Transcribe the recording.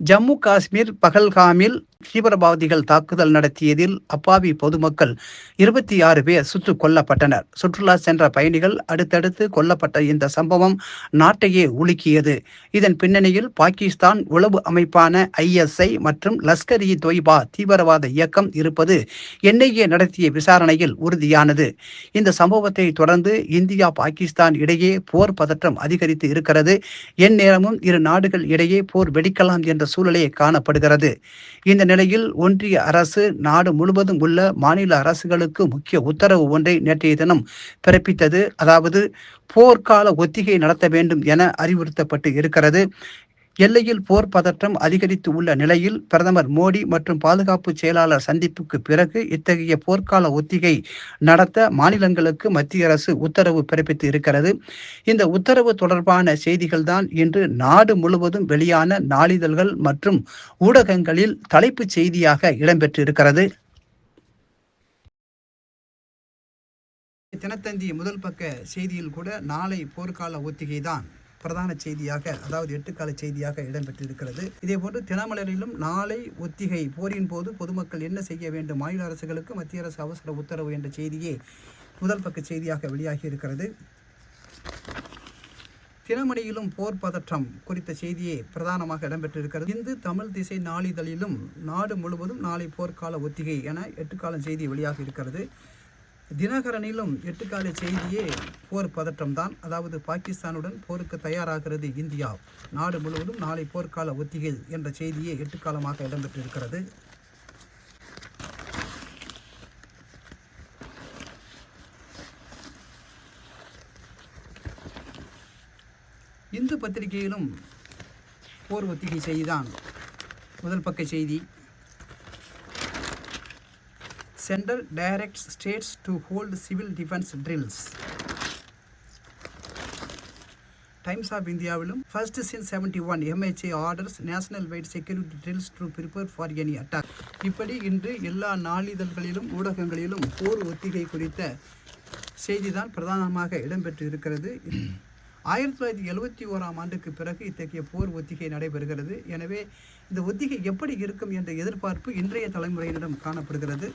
ஜம்மு காஷ்மீர் பகல்காமில் தீவிரவாதிகள் தாக்குதல் நடத்தியதில் அப்பாவி பொதுமக்கள் இருபத்தி ஆறு பேர் சுட்டுக் கொல்லப்பட்டனர். சுற்றுலா சென்ற பயணிகள் அடுத்தடுத்து கொல்லப்பட்ட இந்த சம்பவம் நாட்டையே உலுக்கியது. இதன் பின்னணியில் பாகிஸ்தான் உளவு அமைப்பான ஐஎஸ்ஐ மற்றும் லஷ்கர் இ தொய்பா தீவிரவாத இயக்கம் இருப்பது என்ஐஏ நடத்திய விசாரணையில் உறுதியானது. இந்த சம்பவத்தை தொடர்ந்து இந்தியா பாகிஸ்தான் இடையே போர் பதற்றம் அதிகரித்து இருக்கிறது. எந்நேரமும் இரு நாடுகள் இடையே போர் வெடிக்கலாம் என்ற சூழலே காணப்படுகிறது. இந்த நிலையில் ஒன்றிய அரசு நாடு முழுவதும் உள்ள மாநில அரசுகளுக்கு முக்கிய உத்தரவு ஒன்றை நேற்றைய தினம் பிறப்பித்தது. அதாவது போர்க்கால ஒத்திகை நடத்த வேண்டும் என அறிவுறுத்தப்பட்டு இருக்கிறது. எல்லையில் போர் பதற்றம் அதிகரித்து உள்ள நிலையில் பிரதமர் மோடி மற்றும் பாதுகாப்பு செயலாளர் சந்திப்புக்கு பிறகு இத்தகைய போர்க்கால ஒத்திகை நடத்த மாநிலங்களுக்கு மத்திய அரசு உத்தரவு பிறப்பித்து இருக்கிறது. இந்த உத்தரவு தொடர்பான செய்திகள் தான் இன்று நாடு முழுவதும் வெளியான நாளிதழ்கள் மற்றும் ஊடகங்களில் தலைப்புச் செய்தியாக இடம்பெற்றிருக்கிறது. தினத்தந்தி முதல் பக்க செய்தியில் கூட நாளை போர்க்கால ஒத்திகை தான் பிரதான செய்தியாக அதாவது எட்டுக்கால செய்தியாக இடம்பெற்றிருக்கிறது. இதே போன்று தினமலரிலும் நாளை ஒத்திகை போரின் போது பொதுமக்கள் என்ன செய்ய வேண்டும்? மாநில அரசுகளுக்கு மத்திய அரசு அவசர உத்தரவு என்ற செய்தியே முதல் பக்க செய்தியாக வெளியாகி இருக்கிறது தினமணியிலும் போர் பதற்றம் குறித்த செய்தியே பிரதானமாக இடம்பெற்றிருக்கிறது. இந்து தமிழ் திசை நாளிதழிலும் நாடு முழுவதும் நாளை போர்க்கால ஒத்திகை என எட்டுக்கால செய்தி வெளியாக இருக்கிறது தினகரனிலும் எட்டுக்கால செய்தியே போர் பதற்றம்தான். அதாவது பாகிஸ்தானுடன் போருக்கு தயாராகிறது இந்தியா. நாடு முழுவதும் நாளை போர்க்கால ஒத்திகை என்ற செய்தியே எட்டுக்காலமாக இடம்பெற்றிருக்கிறது. இந்து பத்திரிகையிலும் போர் ஒத்திகை செய்திதான். முதல் பக்க செய்தி central directs states to hold civil defence drills Times of இந்தியாவிலும் first since seventy one MHA orders nationwide security drills to prepare for any attack இப்படி இன்று எல்லா நாளிதழ்களிலும் ஊடகங்களிலும் போர் ஒத்திகை குறித்த செய்திதான் பிரதானமாக இடம்பெற்று இருக்கிறது ஆயிரத்தி தொள்ளாயிரத்தி எழுபத்தி ஓராம் ஆண்டுக்கு பிறகு இத்தகைய போர் ஒத்திகை நடைபெறுகிறது. எனவே இந்த ஒத்திகை எப்படி இருக்கும் என்ற எதிர்பார்ப்பு இன்றைய தலைமுறையினரிடம் காணப்படுகிறது.